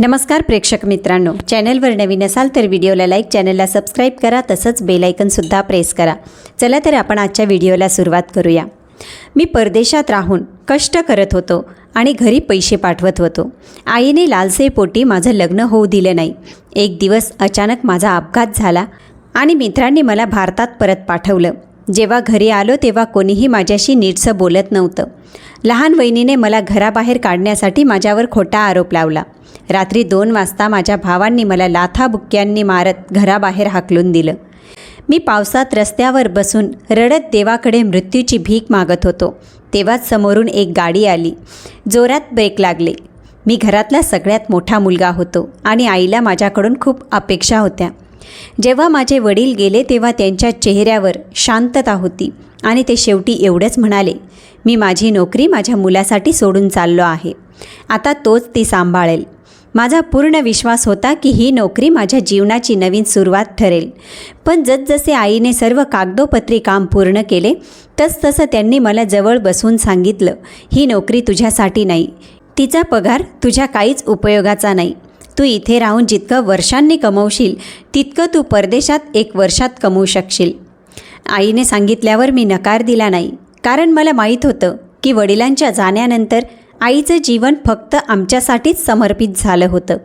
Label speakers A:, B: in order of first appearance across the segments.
A: नमस्कार प्रेक्षक मित्रांनो. चॅनलवर नवीन असाल तर व्हिडिओला लाईक चॅनलला सबस्क्राईब करा तसंच बेलायकनसुद्धा प्रेस करा. चला तर आपण आजच्या व्हिडिओला सुरुवात करूया. मी परदेशात राहून कष्ट करत होतो आणि घरी पैसे पाठवत होतो. आईने लालसे पोटी माझं लग्न होऊ दिलं नाही. एक दिवस अचानक माझा अपघात झाला आणि मित्रांनी मला भारतात परत पाठवलं. जेव्हा घरी आलो तेव्हा कोणीही माझ्याशी नीटसं बोलत नव्हतं. लहान वहिनीने मला घराबाहेर काढण्यासाठी माझ्यावर खोटा आरोप लावला. रात्री दोन वाजता माझ्या भावांनी मला लाथाबुक्क्यांनी मारत घराबाहेर हाकलून दिलं. मी पावसात रस्त्यावर बसून रडत देवाकडे मृत्यूची भीक मागत होतो. तेव्हाच समोरून एक गाडी आली. जोरात ब्रेक लागले. मी घरातला सगळ्यात मोठा मुलगा होतो आणि आईला माझ्याकडून खूप अपेक्षा होत्या. जेव्हा माझे वडील गेले तेव्हा त्यांच्या चेहऱ्यावर शांतता होती आणि ते शेवटी एवढंच म्हणाले मी माझी नोकरी माझ्या मुलासाठी सोडून चाललो आहे. आता तोच ती सांभाळेल. माझा पूर्ण विश्वास होता की ही नोकरी माझ्या जीवनाची नवीन सुरुवात ठरेल. पण जसजसे आईने सर्व कागदोपत्री काम पूर्ण केले तसतसं त्यांनी मला जवळ बसून सांगितलं ही नोकरी तुझ्यासाठी नाही. तिचा पगार तुझ्या काहीच उपयोगाचा नाही. तू इथे राहून जितकं वर्षांनी कमवशील तितकं तू परदेशात एक वर्षात कमवू शकशील. आईने सांगितल्यावर मी नकार दिला नाही. कारण मला माहीत होतं की वडिलांच्या जाण्यानंतर आईचं जीवन फक्त आमच्यासाठीच समर्पित झालं होतं.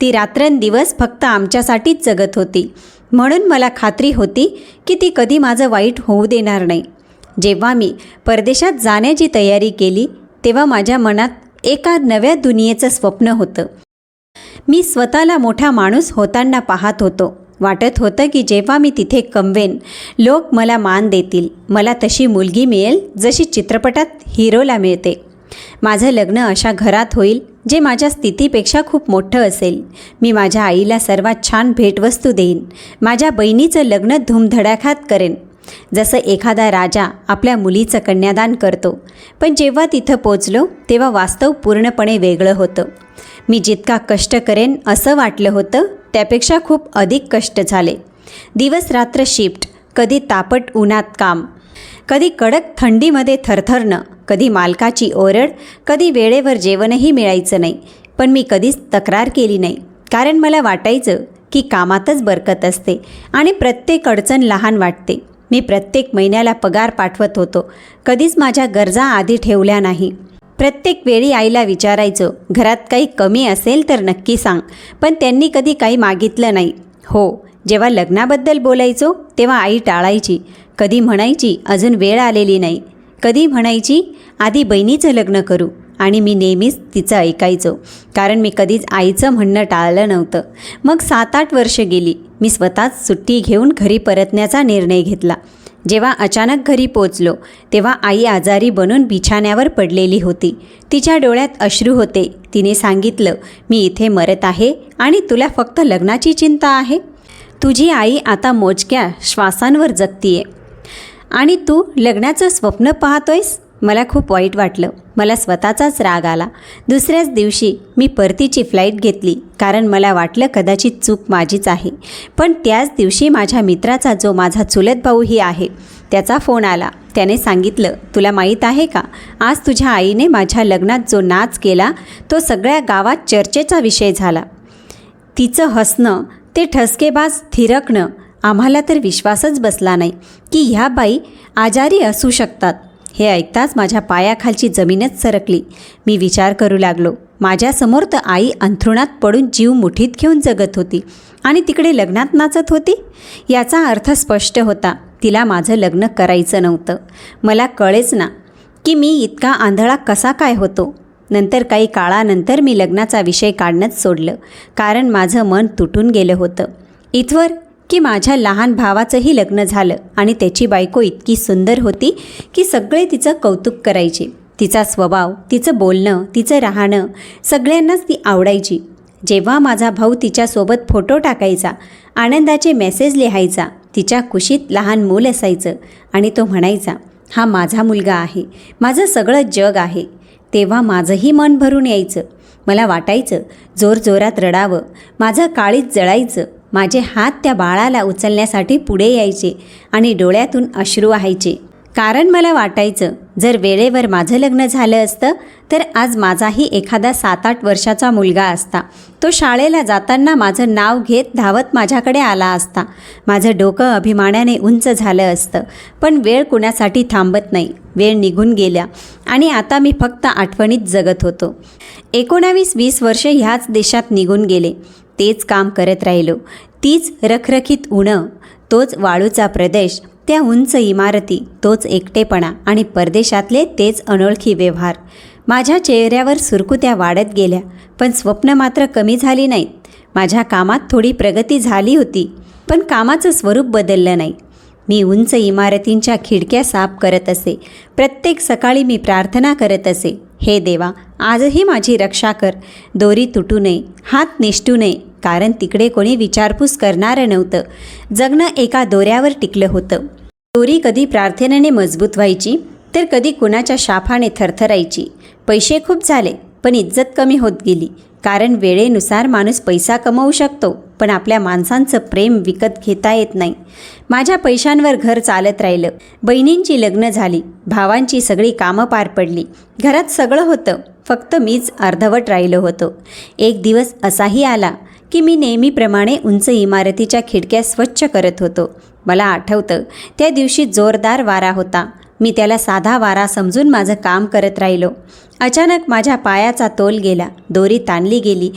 A: ती रात्रंदिवस फक्त आमच्यासाठीच जगत होती. म्हणून मला खात्री होती की ती कधी माझं वाईट होऊ देणार नाही. जेव्हा मी परदेशात जाण्याची तयारी केली तेव्हा माझ्या मनात एका नव्या दुनियेचं स्वप्न होतं. मी स्वतःला मोठा माणूस होताना पाहत होतो. वाटत होतं की जेव्हा मी तिथे कमवेन लोक मला मान देतील. मला तशी मुलगी मिळेल जशी चित्रपटात हिरोला मिळते. माझं लग्न अशा घरात होईल जे माझ्या स्थितीपेक्षा खूप मोठं असेल. मी माझ्या आईला सर्वात छान भेटवस्तू देईन. माझ्या बहिणीचं लग्न धूमधडाक्यात करेन. जसं एखादा राजा आपल्या मुलीचं कन्यादान करतो. पण जेव्हा तिथं पोचलो तेव्हा वास्तव पूर्णपणे वेगळं होतं. मी जितका कष्ट करेन असं वाटलं होतं त्यापेक्षा खूप अधिक कष्ट झाले. दिवस रात्र शिफ्ट कधी तापट उन्हात काम कधी कडक थंडीमध्ये थरथरणं कधी मालकाची ओरड कधी वेळेवर जेवणही मिळायचं नाही. पण मी कधीच तक्रार केली नाही. कारण मला वाटायचं की कामातच बरकत असते आणि प्रत्येक अडचण लहान वाटते. मी प्रत्येक महिन्याला पगार पाठवत होतो. कधीच माझ्या गरजा आधी ठेवल्या नाही. प्रत्येक वेळी आईला विचारायचो घरात काही कमी असेल तर नक्की सांग. पण त्यांनी कधी काही मागितलं नाही. हो जेव्हा लग्नाबद्दल बोलायचो तेव्हा आई टाळायची. कधी म्हणायची अजून वेळ आलेली नाही. कधी म्हणायची? आधी बहिणीचं लग्न करू. आणि मी नेहमीच तिचं ऐकायचो. कारण मी कधीच आईचं म्हणणं टाळलं नव्हतं. मग सात आठ वर्ष गेली. मी स्वतःच सुट्टी घेऊन घरी परतण्याचा निर्णय घेतला. जेव्हा अचानक घरी पोचलो तेव्हा आई आजारी बनून बिछाण्यावर पडलेली होती. तिच्या डोळ्यात अश्रू होते. तिने सांगितलं मी इथे मरत आहे आणि तुला फक्त लग्नाची चिंता आहे. तुझी आई आता मोजक्या श्वासांवर जगतीये. आणि तू लग्नाचं स्वप्न पाहतोयस? मला खूप वाईट वाटलं. मला स्वतःचाच राग आला. दुसऱ्याच दिवशी मी परतीची फ्लाईट घेतली कारण मला वाटलं कदाचित चूक माझीच आहे. पण त्याच दिवशी माझ्या मित्राचा जो माझा चुलत भाऊही आहे त्याचा फोन आला. त्याने सांगितलं तुला माहीत आहे का? आज तुझ्या आईने माझ्या लग्नात जो नाच केला तो सगळ्या गावात चर्चेचा विषय झाला. तिचं हसणं ते ठसकेबाज थिरकणं आम्हाला तर विश्वासच बसला नाही की ह्या बाई आजारी असू शकतात. हे ऐकताच माझ्या पायाखालची जमीनच सरकली. मी विचार करू लागलो. माझ्यासमोर तर आई अंथरुणात पडून जीव मुठीत घेऊन जगत होती. आणि तिकडे लग्नात नाचत होती? याचा अर्थ स्पष्ट होता. तिला माझं लग्न करायचं नव्हतं. मला कळेच ना की मी इतका आंधळा कसा काय होतो? नंतर काही काळानंतर मी लग्नाचा विषय काढणंच सोडलं. कारण माझं मन तुटून गेलं होतं. इथवर की माझ्या लहान भावाचंही लग्न झालं आणि त्याची बायको इतकी सुंदर होती की सगळे तिचं कौतुक करायचे. तिचा स्वभाव तिचं बोलणं तिचं राहणं सगळ्यांनाच ती आवडायची. जेव्हा माझा भाऊ तिच्यासोबत फोटो टाकायचा आनंदाचे मेसेज लिहायचा तिच्या कुशीत लहान मूल असायचं आणि तो म्हणायचा हा माझा मुलगा आहे. माझं सगळं जग आहे. तेव्हा माझंही मन भरून यायचं. मला वाटायचं जोरजोरात रडावं. माझं काळीत जळायचं. माझे हात त्या बाळाला उचलण्यासाठी पुढे यायचे आणि डोळ्यातून अश्रू व्हायचे. कारण मला वाटायचं जर वेळेवर माझं लग्न झालं असतं तर आज माझाही एखादा सात आठ वर्षाचा मुलगा असता. तो शाळेला जाताना माझं नाव घेत धावत माझ्याकडे आला असता. माझं डोकं अभिमानाने उंच झालं असतं पण वेळ कुणासाठी थांबत नाही. वेळ निघून गेल्या आणि आता मी फक्त आठवणीत जगत होतो. एकोणावीस वीस वर्ष ह्याच देशात निघून गेले. तेच काम करत राहिलो. तीच रखरखीत उणं तोच वाळूचा प्रदेश त्या उंच इमारती तोच एकटेपणा आणि परदेशातले तेच अनोळखी व्यवहार. माझ्या चेहऱ्यावर सुरकुत्या वाढत गेल्या पण स्वप्न मात्र कमी झाली नाहीत माझ्या कामात थोडी प्रगती झाली होती पण कामाचं स्वरूप बदललं नाही. मी उंच इमारतींच्या खिडक्या साफ करत असे प्रत्येक सकाळी मी प्रार्थना करत असे हे देवा आजही माझी रक्षा कर. दोरी तुटू नये हात निष्ठू नये कारण तिकडे कोणी विचारपूस करणारं नव्हतं. जगणं एका दोऱ्यावर टिकलं होतं. दोरी कधी प्रार्थनेने मजबूत व्हायची तर कधी कुणाच्या शाफाने थरथरायची. पैसे खूप झाले पण इज्जत कमी होत गेली. कारण वेळेनुसार माणूस पैसा कमवू शकतो पण आपल्या माणसांचं प्रेम विकत घेता येत नाही. माझ्या पैशांवर घर चालत राहिलं. बहिणींची लग्न झाली भावांची सगळी कामं पार पडली. घरात सगळं होतं फक्त मीच अर्धवट राहिलो होतो. एक दिवस असाही आला. की मी नेहमीप्रमाणे उंच इमारतीच्या खिडक्या स्वच्छ करत होतो. मला आठवतं त्या दिवशी जोरदार वारा होता. मी त्याला साधा वारा समजून माझं काम करत राहिलो. अचानक माझ्या पायाचा तोल गेला दोरी ताणली गेली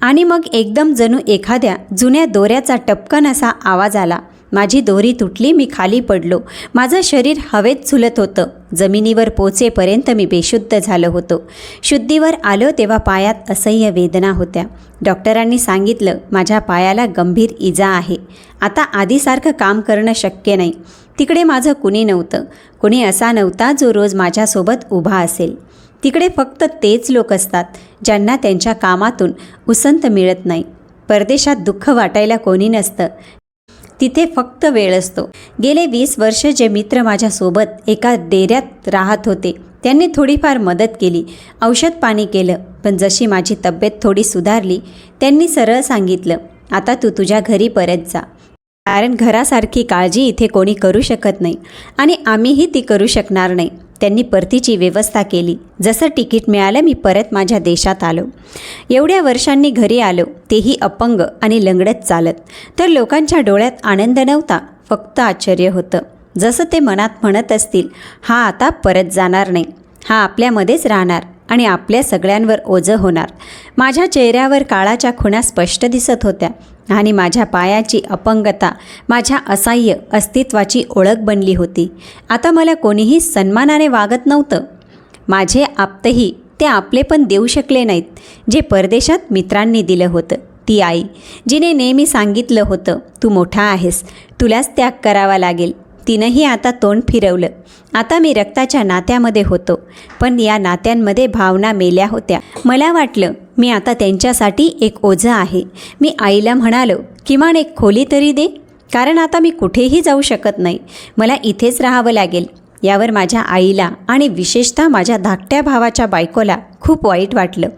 A: आणि मग एकदम जणू एखाद्या जुन्या दोऱ्याचा टपकन असा आवाज आला. माझी दोरी तुटली मी खाली पडलो. माझं शरीर हवेत झुलत होतं. जमिनीवर पोचेपर्यंत मी बेशुद्ध झालो होतो. शुद्धीवर आलो तेव्हा पायात असह्य वेदना होत्या. डॉक्टरांनी सांगितलं माझ्या पायाला गंभीर इजा आहे. आता आधीसारखं काम करणं शक्य नाही. तिकडे माझं कुणी नव्हतं. कुणी असा नव्हता जो रोज माझ्यासोबत उभा असेल. तिकडे फक्त तेच लोक असतात ज्यांना त्यांच्या कामातून उसंत मिळत नाही. परदेशात दुःख वाटायला कोणी नसतं. तिथे फक्त वेळ असतो. गेले वीस वर्ष जे मित्र माझ्यासोबत एका डेऱ्यात राहत होते त्यांनी थोडीफार मदत केली औषध पाणी केलं पण जशी माझी तब्येत थोडी सुधारली त्यांनी सरळ सांगितलं आता तू तुझ्या घरी परत जा. कारण घरासारखी काळजी इथे कोणी करू शकत नाही आणि आम्हीही ती करू शकणार नाही. त्यांनी परतीची व्यवस्था केली. जसं तिकीट मिळालं मी परत माझ्या देशात आलो. एवढ्या वर्षांनी घरी आलो. तेही अपंग आणि लंगडत चालत. तर लोकांच्या डोळ्यात आनंद नव्हता. फक्त आश्चर्य होतं. जसं ते मनात म्हणत असतील हा आता परत जाणार नाही. हा आपल्यामध्येच राहणार आणि आपल्या सगळ्यांवर ओझं होणार. माझ्या चेहऱ्यावर काळाच्या खुणा स्पष्ट दिसत होत्या. आणि माझ्या पायाची अपंगता माझ्या असह्य अस्तित्वाची ओळख बनली होती. आता मला कोणीही सन्मानाने वागत नव्हतं. माझे आप्तही ते आपले पण देऊ शकले नाहीत जे परदेशात मित्रांनी दिलं होतं. ती आई जिने नेहमी सांगितलं होतं तू मोठा आहेस तुलाच त्याग करावा लागेल. तिनंही आता तोंड फिरवलं. आता मी रक्ताच्या नात्यामध्ये होतो पण या नात्यांमध्ये भावना मेल्या होत्या. मला वाटलं मी आता त्यांच्यासाठी एक ओझं आहे. मी आईला म्हणालो किमान एक खोली तरी दे. कारण आता मी कुठेही जाऊ शकत नाही. मला इथेच राहावं लागेल. यावर माझ्या आईला आणि विशेषतः माझ्या धाकट्या भावाच्या बायकोला खूप वाईट वाटलं.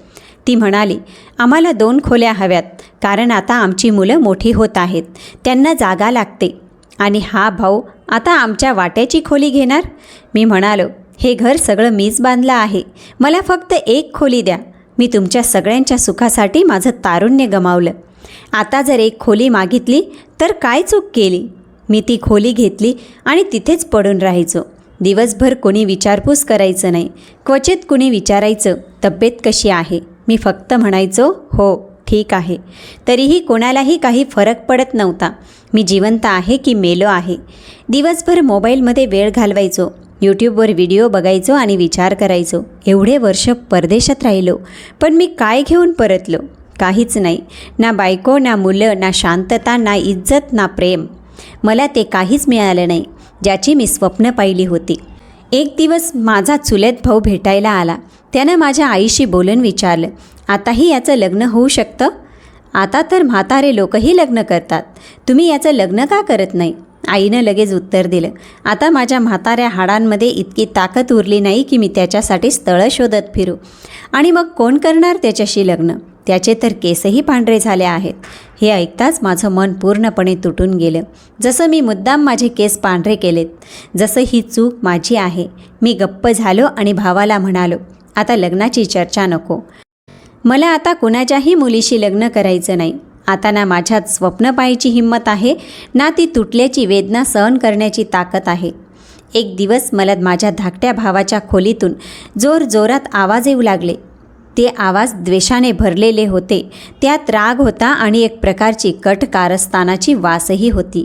A: ती म्हणाली आम्हाला दोन खोल्या हव्यात. कारण आता आमची मुलं मोठी होत आहेत. त्यांना जागा लागते. आणि हा भाऊ आता आमच्या वाट्याची खोली घेणार? मी म्हणालो हे घर सगळं मीच बांधलं आहे. मला फक्त एक खोली द्या. मी तुमच्या सगळ्यांच्या सुखासाठी माझं तारुण्य गमावलं. आता जर एक खोली मागितली तर काय चूक केली? मी ती खोली घेतली आणि तिथेच पडून राहायचो. दिवसभर कोणी विचारपूस करायचं नाही. क्वचित कुणी विचारायचं तब्येत कशी आहे? मी फक्त म्हणायचो हो ठीक आहे. तरीही कोणालाही काही फरक पडत नव्हता. मी जिवंत आहे की मेलो आहे? दिवसभर मोबाईलमध्ये वेळ घालवायचो. यूट्यूबवर व्हिडिओ बघायचो आणि विचार करायचो. एवढे वर्ष परदेशात राहिलो. पण मी काय घेऊन परतलो? काहीच नाही. ना बायको ना मुलं ना शांतता ना इज्जत ना प्रेम. मला ते काहीच मिळालं नाही ज्याची मी स्वप्न पाहिली होती. एक दिवस माझा चुलत भाऊ भेटायला आला. त्यानं माझ्या आईशी बोलून विचारलं आताही याचं लग्न होऊ शकतं? आता तर म्हातारे लोकही लग्न करतात. तुम्ही याचं लग्न का करत नाही? आईनं लगेच उत्तर दिलं. आता माझ्या म्हाताऱ्या हाडांमध्ये इतकी ताकद उरली नाही की मी त्याच्यासाठी स्थळं शोधत फिरू. आणि मग कोण करणार त्याच्याशी लग्न? त्याचे तर केसही पांढरे झाले आहेत. हे ऐकताच माझं मन पूर्णपणे तुटून गेलं. जसं मी मुद्दाम माझे केस पांढरे केलेत जसं ही चूक माझी आहे. मी गप्प झालो आणि भावाला म्हणालो आता लग्नाची चर्चा नको. मला आता कुणाच्याही मुलीशी लग्न करायचं नाही. आता ना माझ्यात स्वप्न पाहायची हिंमत आहे ना ती तुटल्याची वेदना सहन करण्याची ताकद आहे. एक दिवस मला माझ्या धाकट्या भावाच्या खोलीतून जोर जोरात आवाज येऊ लागले. ते आवाज द्वेषाने भरलेले होते. त्यात राग होता आणि एक प्रकारची कट कारस्थानाची वासही होती.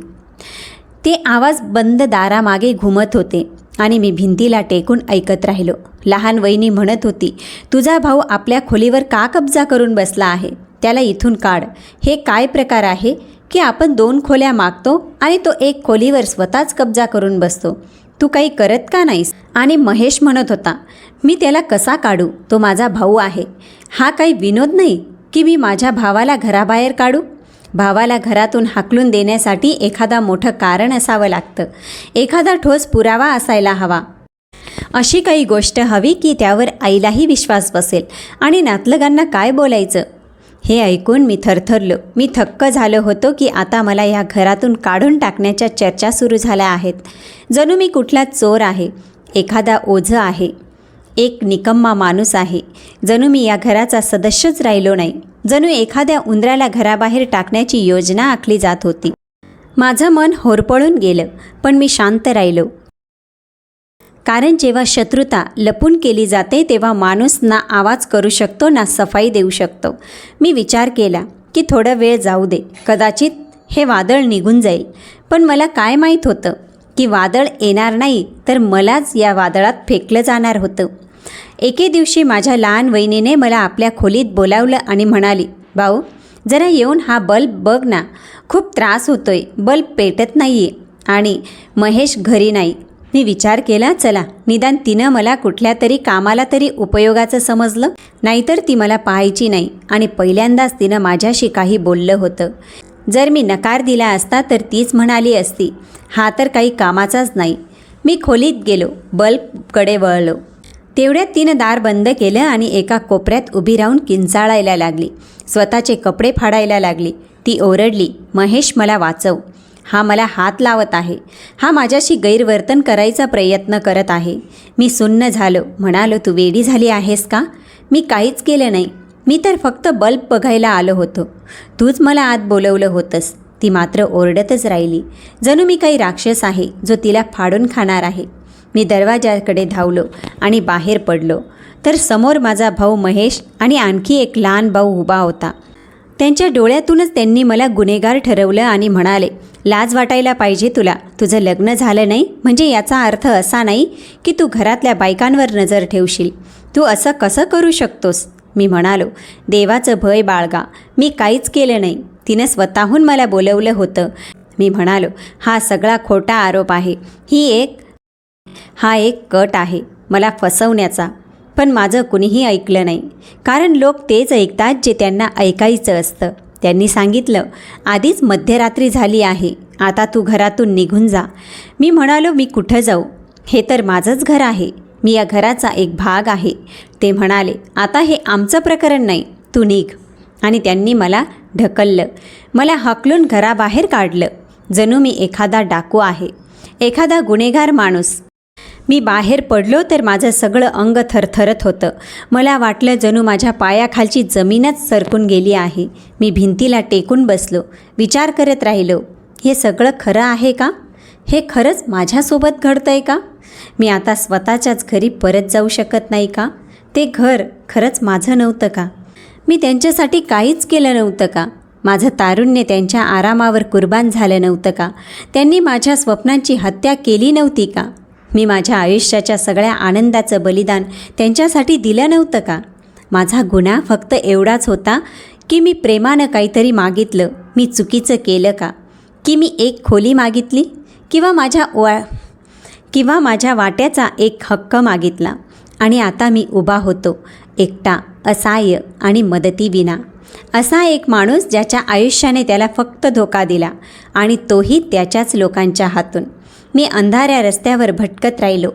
A: ते आवाज बंद दारामागे घुमत होते. आणि मी भिंतीला टेकून ऐकत राहिलो. लहान वहिनी म्हणत होती तुझा भाऊ आपल्या खोलीवर का कब्जा करून बसला आहे? त्याला इथून काढ. हे काय प्रकार आहे की आपण दोन खोल्या मागतो आणि तो एक खोलीवर स्वतःच कब्जा करून बसतो? तू काही करत का नाहीस? आणि महेश म्हणत होता मी त्याला कसा काढू? तो माझा भाऊ आहे. हा काही विनोद नाही की मी माझ्या भावाला घराबाहेर काढू? भावाला घरातून हाकलून देण्यासाठी एखादा मोठं कारण असावं लागतं. एखादा ठोस पुरावा असायला हवा. अशी काही गोष्ट हवी की त्यावर आईलाही विश्वास बसेल. आणि नातलगांना काय बोलायचं? हे ऐकून मी थरथरलो. मी थक्क झालो होतो की आता मला या घरातून काढून टाकण्याच्या चर्चा सुरू झाल्या आहेत. जणू मी कुठला चोर आहे? एखादा ओझं आहे? एक निकम्मा माणूस आहे. जणू मी या घराचा सदस्यच राहिलो नाही. जणू एखाद्या उंदराला घराबाहेर टाकण्याची योजना आखली जात होती. माझं मन होरपळून गेलं पण मी शांत राहिलो. कारण जेव्हा शत्रुता लपून केली जाते तेव्हा माणूस ना आवाज करू शकतो ना सफाई देऊ शकतो. मी विचार केला की थोडा वेळ जाऊ दे. कदाचित हे वादळ निघून जाईल. पण मला काय माहीत होतं की वादळ येणार नाही तर मलाच या वादळात फेकलं जाणार होतं. एके दिवशी माझ्या लहान वहिनीने मला आपल्या खोलीत बोलावलं आणि म्हणाली भाऊ जरा येऊन हा बल्ब बघ ना. खूप त्रास होतोय. बल्ब पेटत नाही आहे आणि महेश घरी नाही. मी विचार केला चला निदान तिनं मला कुठल्या तरी कामाला तरी उपयोगाचं समजलं? नाहीतर ती मला पाहायची नाही. आणि पहिल्यांदाच तिनं माझ्याशी काही बोललं होतं. जर मी नकार दिला असता तर तीच म्हणाली असती हा तर काही कामाचाच नाही. मी खोलीत गेलो. बल्बकडे वळलो. तेवढ्यात तिनं दार बंद केलं आणि एका कोपऱ्यात उभी राहून किंचाळायला लागली. स्वतःचे कपडे फाडायला लागली. ती ओरडली महेश मला वाचव. हा मला हात लावत आहे. हा माझ्याशी गैरवर्तन करायचा प्रयत्न करत आहे. मी सुन्न झालो. म्हणालो तू वेडी झाली आहेस का? मी काहीच केलं नाही. मी तर फक्त बल्ब बघायला आलो होतो. तूच मला आत बोलवलं होतंस. ती मात्र ओरडतच राहिली. जणू मी काही राक्षस आहे जो तिला फाडून खाणार आहे. मी दरवाजाकडे धावलो आणि बाहेर पडलो. तर समोर माझा भाऊ महेश आणि आणखी एक लहान भाऊ उभा होता. त्यांच्या डोळ्यातूनच त्यांनी मला गुन्हेगार ठरवलं आणि म्हणाले लाज वाटायला पाहिजे तुला. तुझं लग्न झालं नाही? म्हणजे याचा अर्थ असा नाही की तू घरातल्या बायकांवर नजर ठेवशील. तू असं कसं करू शकतोस? मी म्हणालो देवाचं भय बाळगा. मी काहीच केलं नाही. तिनं स्वतःहून मला बोलवलं होतं. मी म्हणालो हा सगळा खोटा आरोप आहे. ही एक हा एक कट आहे मला फसवण्याचा. पण माझं कुणीही ऐकलं नाही. कारण लोक तेच ऐकतात जे त्यांना ऐकायचं असतं. त्यांनी सांगितलं आधीच मध्यरात्री झाली आहे. आता तू घरातून निघून जा. मी म्हणालो मी कुठं जाऊ? हे तर माझंच घर आहे. मी या घराचा एक भाग आहे. ते म्हणाले आता हे आमचं प्रकरण नाही. तू निघ. आणि त्यांनी मला ढकललं. मला हकलून घराबाहेर काढलं. जणू मी एखादा डाकू आहे. एखादा गुन्हेगार माणूस. मी बाहेर पडलो तर माझं सगळं अंग थरथरत होतं. मला वाटलं जणू माझ्या पायाखालची जमीनच सरकून गेली आहे. मी भिंतीला टेकून बसलो. विचार करत राहिलो हे सगळं खरं आहे का? हे खरंच माझ्यासोबत घडतं आहे का? मी आता स्वतःच्याच घरी परत जाऊ शकत नाही का? ते घर खरंच माझं नव्हतं का? मी त्यांच्यासाठी काहीच केलं नव्हतं का? माझं तारुण्य त्यांच्या आरामावर कुर्बान झालं नव्हतं का? त्यांनी माझ्या स्वप्नांची हत्या केली नव्हती का? मी माझ्या आयुष्याच्या सगळ्या आनंदाचं बलिदान त्यांच्यासाठी दिलं नव्हतं का? माझा गुन्हा फक्त एवढाच होता की मी प्रेमानं काहीतरी मागितलं. मी चुकीचं केलं का? की मी एक खोली मागितली? किंवा माझ्या वा किंवा माझ्या वाट्याचा एक हक्क मागितला? आणि आता मी उभा होतो एकटा असहाय्य आणि मदतीविना. असा एक माणूस ज्याच्या आयुष्याने त्याला फक्त धोका दिला आणि तोही त्याच्याच लोकांच्या हातून. मी अंधाऱ्या रस्त्यावर भटकत राहिलो.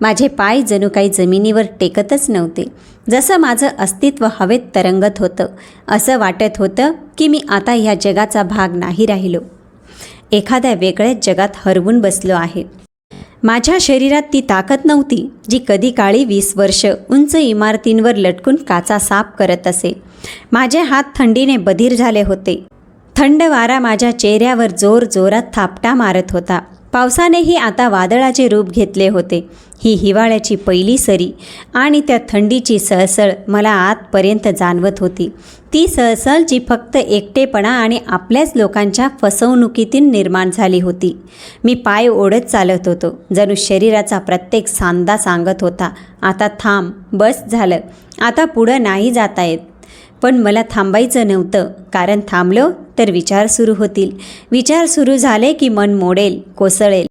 A: माझे पाय जणू काही जमिनीवर टेकतच नव्हते. जसं माझं अस्तित्व हवेत तरंगत होतं असं वाटत होतं की मी आता ह्या जगाचा भाग नाही राहिलो. एखाद्या वेगळ्याच जगात हरवून बसलो आहे. माझ्या शरीरात ती ताकद नव्हती जी कधी काळी वीस वर्ष उंच इमारतींवर लटकून काचा साफ करत असे. माझे हात थंडीने बधीर झाले होते. थंड वारा माझ्या चेहऱ्यावर जोर जोरात थापटा मारत होता. पावसानेही आता वादळाचे रूप घेतले होते. ही हिवाळ्याची पहिली सरी आणि त्या थंडीची सळसळ मला आतपर्यंत जाणवत होती. ती सळसळ जी फक्त एकटेपणा आणि आपल्याच लोकांच्या फसवणुकीतून निर्माण झाली होती. मी पाय ओढत चालत होतो. जणू शरीराचा प्रत्येक सांदा सांगत होता आता थांब बस झालं. आता पुढं नाही जाता येत. पण मला थांबायचं नव्हतं. कारण थांबलो तर विचार सुरू होतील. विचार सुरू झाले की मन मोडेल कोसळेल.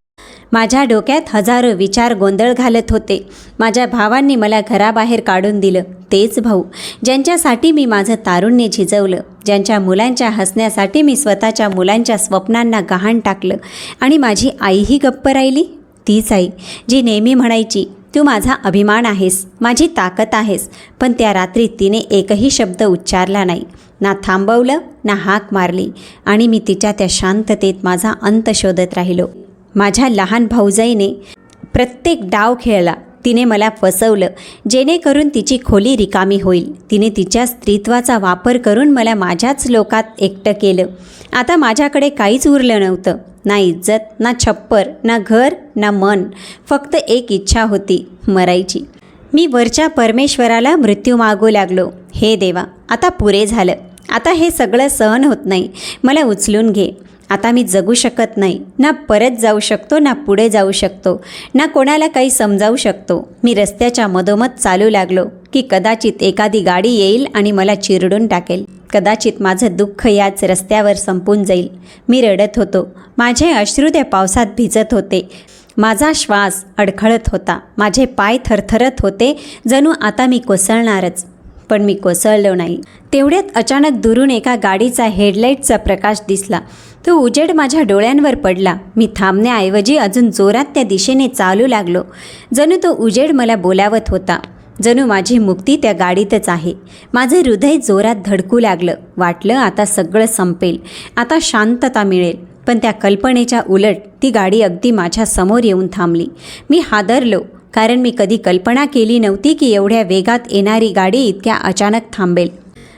A: माझ्या डोक्यात हजारो विचार गोंधळ घालत होते. माझ्या भावांनी मला घराबाहेर काढून दिलं. तेच भाऊ ज्यांच्यासाठी मी माझं तारुण्य झिजवलं ज्यांच्या मुलांच्या हसण्यासाठी मी स्वतःच्या मुलांच्या स्वप्नांना गहाण टाकलं. आणि माझी आईही गप्प राहिली? तीच आई जी नेहमी म्हणायची तू माझा अभिमान आहेस माझी ताकद आहेस पण त्या रात्री तिने एकही शब्द उच्चारला नाही. ना थांबवलं ना हाक मारली आणि मी तिच्या त्या शांततेत माझा अंत शोधत राहिलो. माझ्या लहान भाऊजाईने प्रत्येक डाव खेळला. तिने मला फसवलं. जेणेकरून तिची खोली रिकामी होईल. तिने तिच्या स्त्रीत्वाचा वापर करून मला माझ्याच लोकात एकटं केलं. आता माझ्याकडे काहीच उरलं नव्हतं. ना इज्जत ना छप्पर ना घर ना मन. फक्त एक इच्छा होती मरायची. मी वरच्या परमेश्वराला मृत्यू मागू लागलो. हे देवा आता पुरे झालं. आता हे सगळं सहन होत नाही. मला उचलून घे. आता मी जगू शकत नाही. ना परत जाऊ शकतो ना पुढे जाऊ शकतो. ना कोणाला काही समजावू शकतो. मी रस्त्याच्या मधोमध चालू लागलो की कदाचित एखादी गाडी येईल आणि मला चिरडून टाकेल. कदाचित माझं दुःख याच रस्त्यावर संपून जाईल. मी रडत होतो. माझे अश्रू त्या पावसात भिजत होते. माझा श्वास अडखळत होता. माझे पाय थरथरत होते. जणू आता मी कोसळणारच. पण मी कोसळलो नाही. तेवढ्यात अचानक दुरून एका गाडीचा हेडलाईटचा प्रकाश दिसला. तो उजेड माझ्या डोळ्यांवर पडला. मी थांबण्याऐवजी अजून जोरात त्या दिशेने चालू लागलो. जणू तो उजेड मला बोलावत होता. जणू माझी मुक्ती त्या गाडीतच आहे. माझं हृदय जोरात धडकू लागलं. वाटलं आता सगळं संपेल. आता शांतता मिळेल. पण त्या कल्पनेच्या उलट ती गाडी अगदी माझ्यासमोर येऊन थांबली. मी हादरलो. कारण मी कधी कल्पना केली नव्हती की एवढ्या वेगात येणारी गाडी इतक्या अचानक थांबेल.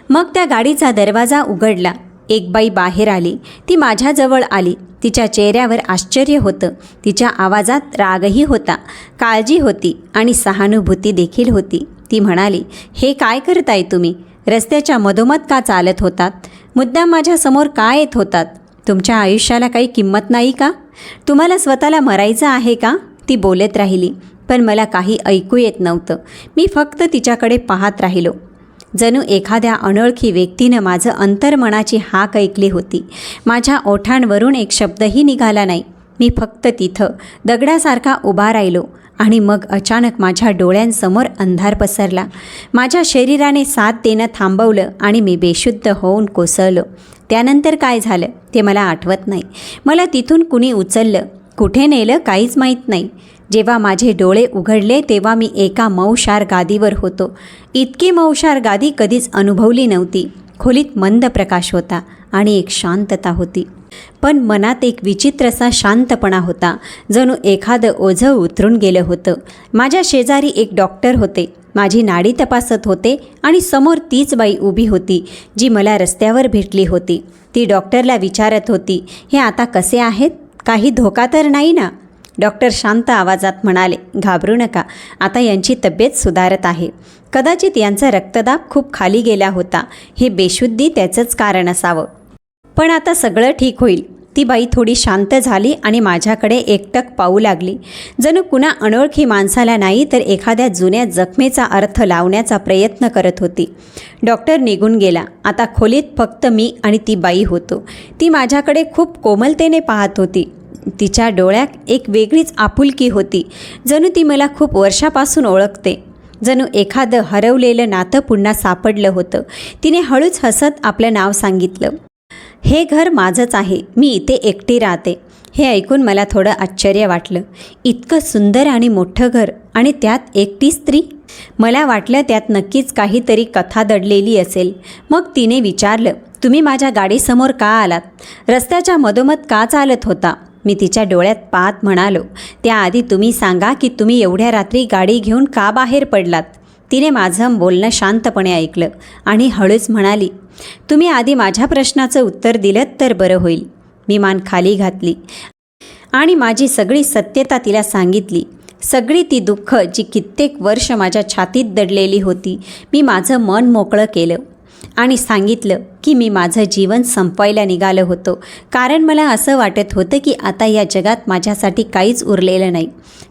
A: मग त्या गाडीचा दरवाजा उघडला. एक बाई बाहेर आली. ती माझ्याजवळ आली. तिच्या चेहऱ्यावर आश्चर्य होतं. तिच्या आवाजात रागही होता. काळजी होती आणि सहानुभूती देखील होती. ती म्हणाली हे काय करताय तुम्ही? रस्त्याच्या मधोमध का चालत होतात? मुद्दाम माझ्यासमोर का येत होतात? तुमच्या आयुष्याला काही किंमत नाही का? तुम्हाला स्वतःला मरायचं आहे का? ती बोलत राहिली. पण मला काही ऐकू येत नव्हतं. मी फक्त तिच्याकडे पाहत राहिलो. जणू एखाद्या अनोळखी व्यक्तीनं माझं अंतर्मनाची हाक ऐकली होती. माझ्या ओठांवरून एक शब्दही निघाला नाही. मी फक्त तिथं दगडासारखा उभा राहिलो आणि मग अचानक माझ्या डोळ्यांसमोर अंधार पसरला. माझ्या शरीराने साथ देणं थांबवलं आणि मी बेशुद्ध होऊन कोसळलो. त्यानंतर काय झालं ते मला आठवत नाही. मला तिथून कुणी उचललं. कुठे नेलं काहीच माहीत नाही. जेव्हा माझे डोळे उघडले तेव्हा मी एका मऊशार गादीवर होतो. इतकी मऊशार गादी कधीच अनुभवली नव्हती. खोलीत मंद प्रकाश होता आणि एक शांतता होती. पण मनात एक विचित्रसा शांतपणा होता. जणू एखादं ओझं उतरून गेलं होतं. माझ्या शेजारी एक डॉक्टर होते. माझी नाडी तपासत होते आणि समोर तीच बाई उभी होती जी मला रस्त्यावर भेटली होती. ती डॉक्टरला विचारत होती हे आता कसे आहेत? काही धोका तर नाही ना? डॉक्टर शांत आवाजात म्हणाले घाबरू नका आता यांची तब्येत सुधारत आहे. कदाचित यांचा रक्तदाब खूप खाली गेला होता. हे बेशुद्धी त्याचंच कारण असावं. पण आता सगळं ठीक होईल. ती बाई थोडी शांत झाली आणि माझ्याकडे एकटक पाहू लागली. जणू कुणा अनोळखी माणसाला नाही तर एखाद्या जुन्या जखमेचा अर्थ लावण्याचा प्रयत्न करत होती. डॉक्टर निघून गेला. आता खोलीत फक्त मी आणि ती बाई होतो. ती माझ्याकडे खूप कोमलतेने पाहत होती. तिच्या डोळ्यात एक वेगळीच आपुलकी होती. जणू ती मला खूप वर्षापासून ओळखते. जणू एखादं हरवलेलं नातं पुन्हा सापडलं होतं. तिने हळूच हसत आपलं नाव सांगितलं. हे घर माझंच आहे. मी इथे एकटी राहते. हे ऐकून मला थोडं आश्चर्य वाटलं. इतकं सुंदर आणि मोठं घर आणि त्यात एकटी स्त्री? मला वाटलं त्यात नक्कीच काहीतरी कथा दडलेली असेल. मग तिने विचारलं तुम्ही माझ्या गाडीसमोर का आलात? रस्त्याच्या मधोमध का चालत होता? मी तिच्या डोळ्यात पाहत म्हणालो त्याआधी तुम्ही सांगा की तुम्ही एवढ्या रात्री गाडी घेऊन का बाहेर पडलात? तिने माझं बोलणं शांतपणे ऐकलं आणि हळूच म्हणाली तुम्ही आधी माझ्या प्रश्नाचं उत्तर दिलं तर बरं होईल. मी मान खाली घातली आणि माझी सगळी सत्यता तिला सांगितली. सगळी ती दुःख जी कित्येक वर्ष माझ्या छातीत दडलेली होती मी माझं मन मोकळं केलं. आणि सांगितलं की मी माझं जीवन संपवायला निघालं होतो. कारण मला असं वाटत होतं की आता या जगात माझ्यासाठी काहीच उरलेलं नाही.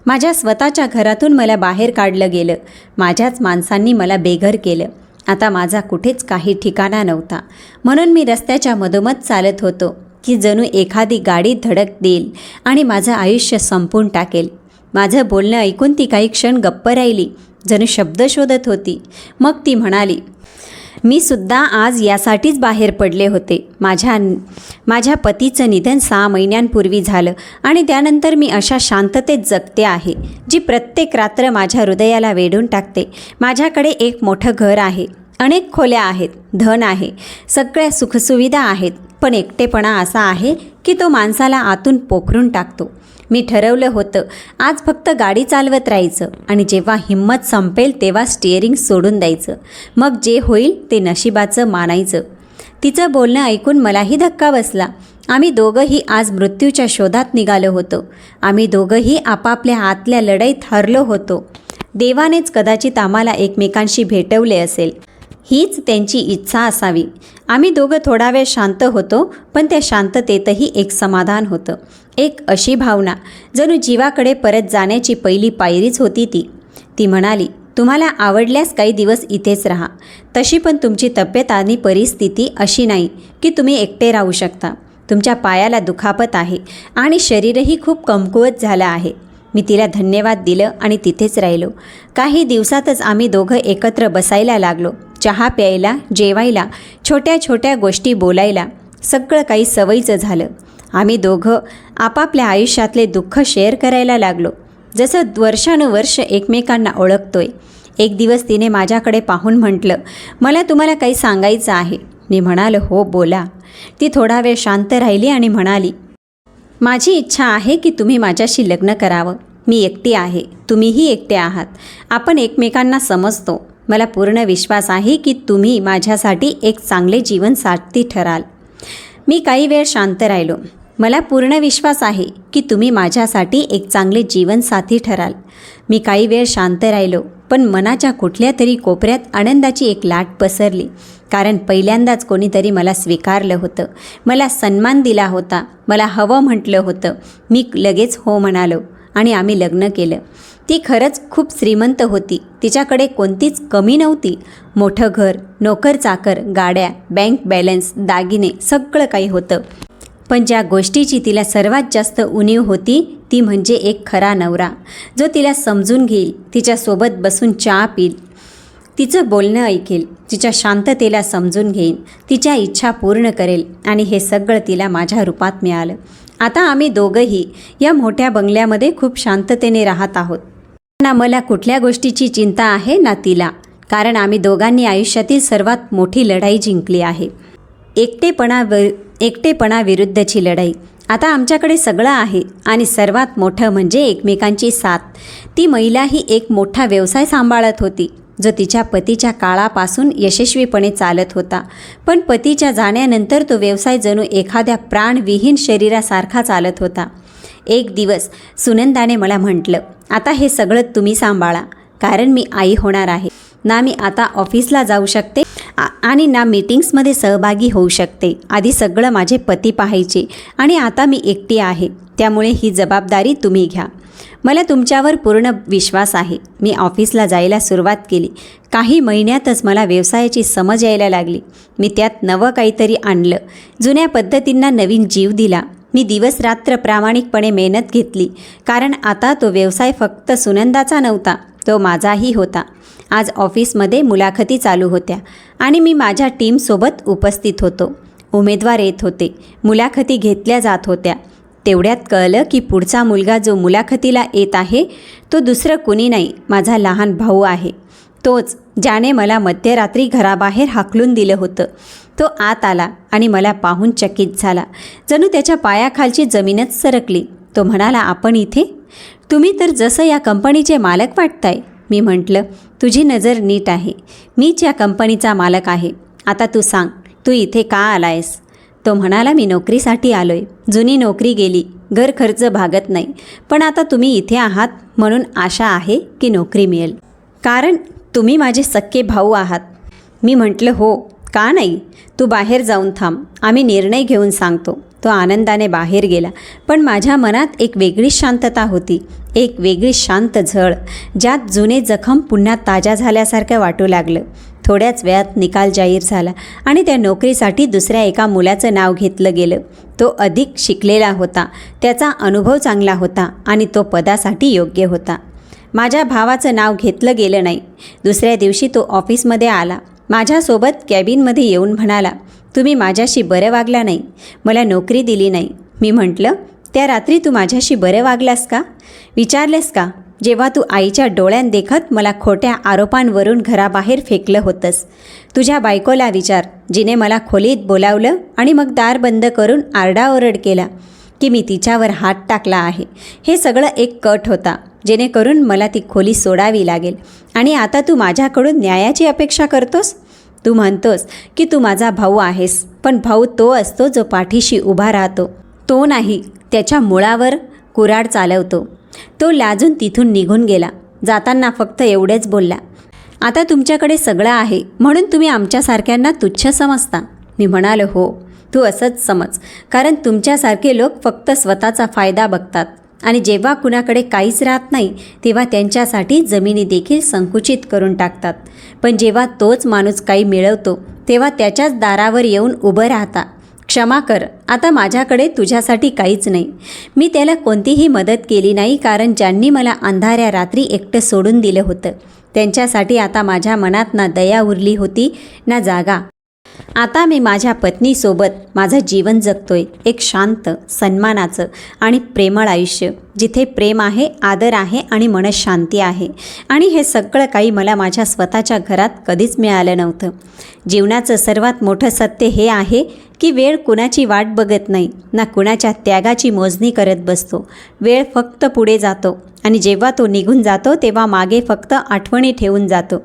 A: माझ्या स्वतःच्या घरातून मला बाहेर काढलं गेलं. माझ्याच माणसांनी मला बेघर केलं. आता माझा कुठेच काही ठिकाणा नव्हता. म्हणून मी रस्त्याच्या मधोमध चालत होतो की जणू एखादी गाडी धडक देईल आणि माझं आयुष्य संपून टाकेल. माझं बोलणं ऐकून ती काही क्षण गप्प राहिली. जणू शब्द शोधत होती. मग ती म्हणाली मी सुद्धा आज यासाठीच बाहेर पडले होते. माझ्या माझ्या पतीचं निधन सहा महिन्यांपूर्वी झालं आणि त्यानंतर मी अशा शांततेत जगते आहे जी प्रत्येक रात्र माझ्या हृदयाला वेढून टाकते. माझ्याकडे एक मोठं घर आहे. अनेक खोल्या आहेत धन आहे सगळ्या सुखसुविधा आहेत पण एकटेपणा असा आहे की तो माणसाला आतून पोखरून टाकतो. मी ठरवलं होतं. आज फक्त गाडी चालवत राहायचं आणि जेव्हा हिंमत संपेल तेव्हा स्टिअरिंग सोडून द्यायचं. मग जे होईल ते नशिबाचं मानायचं. तिचं बोलणं ऐकून मलाही धक्का बसला. आम्ही दोघंही आज मृत्यूच्या शोधात निघालो होतो. आम्ही दोघंही आपापल्या आतल्या लढाईत हरलो होतो. देवानेच कदाचित आम्हाला एकमेकांशी भेटवले असेल. हीच त्यांची इच्छा असावी. आम्ही दोघं थोडा वेळ शांत होतो पण त्या शांततेतही एक समाधान होतं. एक अशी भावना जणू जीवाकडे परत जाण्याची पहिली पायरीच होती ती. ती म्हणाली तुम्हाला आवडल्यास काही दिवस इथेच राहा. तशी पण तुमची तब्येत आणि परिस्थिती अशी नाही की तुम्ही एकटे राहू शकता. तुमच्या पायाला दुखापत आहे आणि शरीरही खूप कमकुवत झालं आहे. मी तिला धन्यवाद दिलं आणि तिथेच राहिलो. काही दिवसातच आम्ही दोघं एकत्र बसायला लागलो. चहा प्यायला जेवायला छोट्या छोट्या गोष्टी बोलायला. सगळं काही सवयीचं झालं. आम्ही दोघं आपापल्या आयुष्यातले दुःख शेअर करायला लागलो. जसं वर्षानुवर्ष एकमेकांना ओळखतोय. एक दिवस तिने माझ्याकडे पाहून म्हटलं मला तुम्हाला काही सांगायचं आहे. मी म्हणालो हो बोला. ती थोडा वेळ शांत राहिली आणि म्हणाली माझी इच्छा आहे की तुम्ही माझ्याशी लग्न करावं. मी एकटी आहे. तुम्हीही एकटे आहात. आपण एकमेकांना समजतो. मला पूर्ण विश्वास आहे की तुम्ही माझ्यासाठी एक चांगले जीवन साथी ठराल. मी काही वेळ शांत राहिलो. मला पूर्ण विश्वास आहे की तुम्ही माझ्यासाठी एक चांगले जीवनसाथी ठराल. मी काही वेळ शांत राहिलो पण मनाच्या कुठल्या तरी कोपऱ्यात आनंदाची एक लाट पसरली. कारण पहिल्यांदाच कोणीतरी मला स्वीकारलं होतं. मला सन्मान दिला होता. मला हवं म्हटलं होतं. मी लगेच हो म्हणालो आणि आम्ही लग्न केलं. ती खरंच खूप श्रीमंत होती. तिच्याकडे कोणतीच कमी नव्हती. मोठं घर नोकर चाकर गाड्या बँक बॅलन्स दागिने सगळं काही होतं. पण ज्या गोष्टीची तिला सर्वात जास्त उणीव होती ती म्हणजे एक खरा नवरा. जो तिला समजून घेईल तिच्यासोबत बसून चहा पिईल तिचं बोलणं ऐकेल तिच्या शांततेला समजून घेईन तिच्या इच्छा पूर्ण करेल आणि हे सगळं तिला माझ्या रूपात मिळालं. आता आम्ही दोघंही या मोठ्या बंगल्यामध्ये खूप शांततेने राहत आहोत. ना मला कुठल्या गोष्टीची चिंता आहे ना तिला कारण आम्ही दोघांनी आयुष्यातील सर्वात मोठी लढाई जिंकली आहे. एकटेपणा व एकटेपणाविरुद्धची लढाई. आता आमच्याकडे सगळं आहे आणि सर्वात मोठं म्हणजे एकमेकांची साथ. ती महिला ही एक मोठा व्यवसाय सांभाळत होती जो तिच्या पतीच्या काळापासून यशस्वीपणे चालत होता. पण पतीच्या जाण्यानंतर तो व्यवसाय जणू एखाद्या प्राणविहीन शरीरासारखा चालत होता. एक दिवस सुनंदाने मला म्हटलं आता हे सगळं तुम्ही सांभाळा कारण मी आई होणार आहे. ना मी आता ऑफिसला जाऊ शकते आ- आणि ना मीटिंग्समध्ये सहभागी होऊ शकते. आधी सगळं माझे पती पाहायचे आणि आता मी एकटी आहे. त्यामुळे ही जबाबदारी तुम्ही घ्या. मला तुमच्यावर पूर्ण विश्वास आहे. मी ऑफिसला जायला सुरुवात केली. काही महिन्यातच मला व्यवसायाची समज यायला लागली. मी त्यात नवं काहीतरी आणलं. जुन्या पद्धतींना नवीन जीव दिला. मी दिवस रात्र प्रामाणिकपणे मेहनत घेतली. कारण आता तो व्यवसाय फक्त सुनंदाचा नव्हता तो माझाही होता. आज ऑफिसमध्ये मुलाखती चालू होत्या आणि मी माझ्या टीमसोबत उपस्थित होतो. उमेदवार येत होते. मुलाखती घेतल्या जात होत्या. तेवढ्यात कळलं की पुढचा मुलगा जो मुलाखतीला येत आहे तो दुसरं कुणी नाही माझा लहान भाऊ आहे. तोच ज्याने मला मध्यरात्री घराबाहेर हाकलून दिलं होतं. तो आत आला आणि मला पाहून चकित झाला. जणू त्याच्या पायाखालची जमीनच सरकली. तो म्हणाला आपण इथे? तुम्ही तर जसं या कंपनीचे मालक वाटताय. मी म्हटलं तुझी नजर नीट आहे. मीच या कंपनीचा मालक आहे. आता तू सांग तू इथे का आलायस? तो म्हणाला मी नोकरीसाठी आलोय. जुनी नोकरी गेली. घर खर्च भागत नाही. पण आता तुम्ही इथे आहात म्हणून आशा आहे की नोकरी मिळेल. कारण तुम्ही माझे सक्के भाऊ आहात. मी म्हटलं हो. का नाही? तू बाहेर जाऊन थांब. आम्ही निर्णय घेऊन सांगतो. तो आनंदाने बाहेर गेला. पण माझ्या मनात एक वेगळी शांतता होती. एक वेगळी शांत झळ ज्यात जुने जखम पुन्हा ताज्या झाल्यासारखं वाटू लागलं. थोड्याच वेळात निकाल जाहीर झाला आणि त्या नोकरीसाठी दुसऱ्या एका मुलाचं नाव घेतलं गेलं. तो अधिक शिकलेला होता. त्याचा अनुभव चांगला होता आणि तो पदासाठी योग्य होता. माझ्या भावाचं नाव घेतलं गेलं नाही. दुसऱ्या दिवशी तो ऑफिसमध्ये आला. माझ्यासोबत कॅबिनमध्ये येऊन म्हणाला तुम्ही माझ्याशी बरं वागला नाही. मला नोकरी दिली नाही. मी म्हटलं त्या रात्री तू माझ्याशी बरं वागलास का? विचारलेस का? जेव्हा तू आईच्या डोळ्यांदेखत मला खोट्या आरोपांवरून घराबाहेर फेकलं होतंस. तुझ्या बायकोला विचार जिने मला खोलीत बोलावलं आणि मग दार बंद करून आरडाओरड केला की मी तिच्यावर हात टाकला आहे. हे सगळं एक कट होता जेणेकरून मला ती खोली सोडावी लागेल. आणि आता तू माझ्याकडून न्यायाची अपेक्षा करतोस? तू म्हणतोस की तू माझा भाऊ आहेस पण भाऊ तो असतो जो पाठीशी उभा राहतो. तो नाही त्याच्या मुळावर कुराड चालवतो. तो लाजून तिथून निघून गेला. जाताना फक्त एवढेच बोलला आता तुमच्याकडे सगळं आहे म्हणून तुम्ही आमच्यासारख्यांना तुच्छ समजता. मी म्हणालो हो तू असंच समज कारण तुमच्यासारखे लोक फक्त स्वतःचा फायदा बघतात. आणि जेव्हा कुणाकडे काहीच राहत नाही तेव्हा त्यांच्यासाठी जमिनी देखील संकुचित करून टाकतात. पण जेव्हा तोच माणूस काही मिळवतो तेव्हा त्याच्याच दारावर येऊन उभं राहता. क्षमा कर आता माझ्याकडे तुझ्यासाठी काहीच नाही. मी त्याला कोणतीही मदत केली नाही कारण ज्यांनी मला अंधाऱ्या रात्री एकटं सोडून दिलं होतं. त्यांच्यासाठी आता माझ्या मनात ना दया उरली होती ना जागा. आता मी माझ्या पत्नीसोबत माझं जीवन जगतोय एक शांत सन्मानाचं आणि प्रेमळ आयुष्य जिथे प्रेम आहे आदर आहे आणि मनशांती आहे. आणि हे सगळं काही मला माझ्या स्वतःच्या घरात कधीच मिळालं नव्हतं. जीवनाचं सर्वात मोठं सत्य हे आहे की वेळ कुणाची वाट बघत नाही ना कुणाच्या त्यागाची मोजणी करत बसतो. वेळ फक्त पुढे जातो आणि जेव्हा तो निघून जातो तेव्हा मागे फक्त आठवणी ठेवून जातो.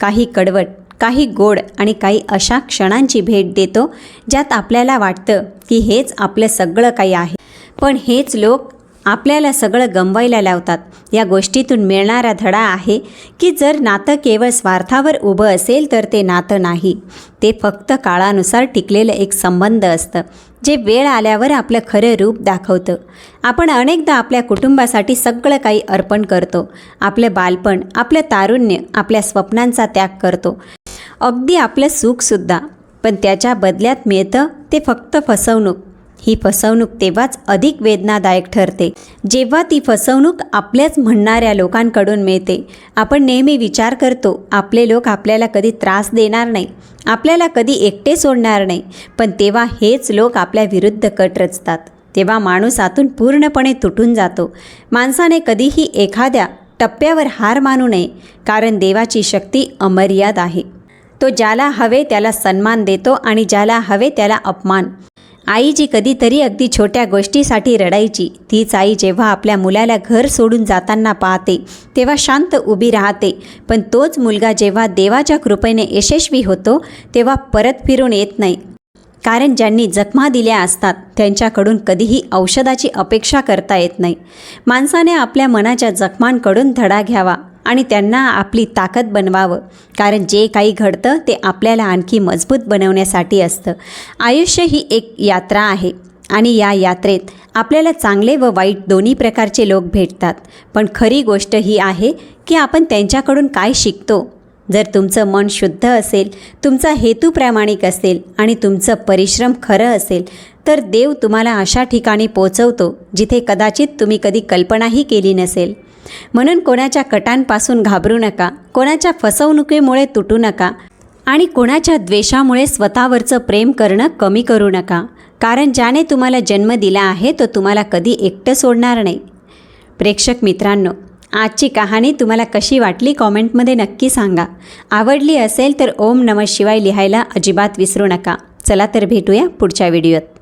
A: काही कडवट काही गोड आणि काही अशा क्षणांची भेट देतो ज्यात आपल्याला वाटतं की हेच आपलं सगळं काही आहे. पण हेच लोक आपल्याला सगळं गमवायला लावतात. या गोष्टीतून मिळणारा धडा आहे की जर नातं केवळ स्वार्थावर उभं असेल तर ते नातं नाही. ते फक्त काळानुसार टिकलेलं एक संबंध असतं जे वेळ आल्यावर आपलं खरं रूप दाखवतं. आपण अनेकदा आपल्या कुटुंबासाठी सगळं काही अर्पण करतो. आपलं बालपण आपलं तारुण्य आपल्या स्वप्नांचा त्याग करतो. अगदी आपलं सुखसुद्धा पण त्याच्या बदल्यात मिळतं ते फक्त फसवणूक. ही फसवणूक तेव्हाच अधिक वेदनादायक ठरते. जेव्हा ती फसवणूक आपल्याच म्हणणाऱ्या लोकांकडून मिळते. आपण नेहमी विचार करतो आपले लोक आपल्याला कधी त्रास देणार नाही आपल्याला कधी एकटे सोडणार नाही. पण तेव्हा हेच लोक आपल्या विरुद्ध कट रचतात तेव्हा माणूस आतून पूर्णपणे तुटून जातो. माणसाने कधीही एखाद्या टप्प्यावर हार मानू नये कारण देवाची शक्ती अमर्याद आहे. तो ज्याला हवे त्याला सन्मान देतो आणि ज्याला हवे त्याला अपमान. आई जी कधीतरी अगदी छोट्या गोष्टीसाठी रडायची. तीच आई जेव्हा आपल्या मुलाला घर सोडून जाताना पाहते तेव्हा शांत उभी राहते. पण तोच मुलगा जेव्हा देवाच्या कृपेने यशस्वी होतो तेव्हा परत फिरून येत नाही. कारण ज्यांनी जखमा दिल्या असतात त्यांच्याकडून कधीही औषधाची अपेक्षा करता येत नाही. माणसाने आपल्या मनाच्या जखमांकडून धडा घ्यावा. आणि त्यांना आपली ताकद बनवावं. कारण जे काही घडतं ते आपल्याला आणखी मजबूत बनवण्यासाठी असतं. आयुष्य ही एक यात्रा आहे आणि या यात्रेत आपल्याला चांगले व वाईट दोन्ही प्रकारचे लोक भेटतात. पण खरी गोष्ट ही आहे की आपण त्यांच्याकडून काय शिकतो? जर तुमचं मन शुद्ध असेल तुमचा हेतू प्रामाणिक असेल आणि तुमचं परिश्रम खरं असेल तर देव तुम्हाला अशा ठिकाणी पोचवतो जिथे कदाचित तुम्ही कधी कल्पनाही केली नसेल. म्हणून कोणाच्या कटांपासून घाबरू नका कोणाच्या फसवणुकीमुळे तुटू नका आणि कोणाच्या द्वेषामुळे स्वतःवरचं प्रेम करणं कमी करू नका कारण ज्याने तुम्हाला जन्म दिला आहे तो तुम्हाला कधी एकटं सोडणार नाही. प्रेक्षक मित्रांनो आजची कहाणी तुम्हाला कशी वाटली कॉमेंटमध्ये नक्की सांगा. आवडली असेल तर ओम नम शिवाय लिहायला अजिबात विसरू नका. चला तर भेटूया पुढच्या व्हिडिओत.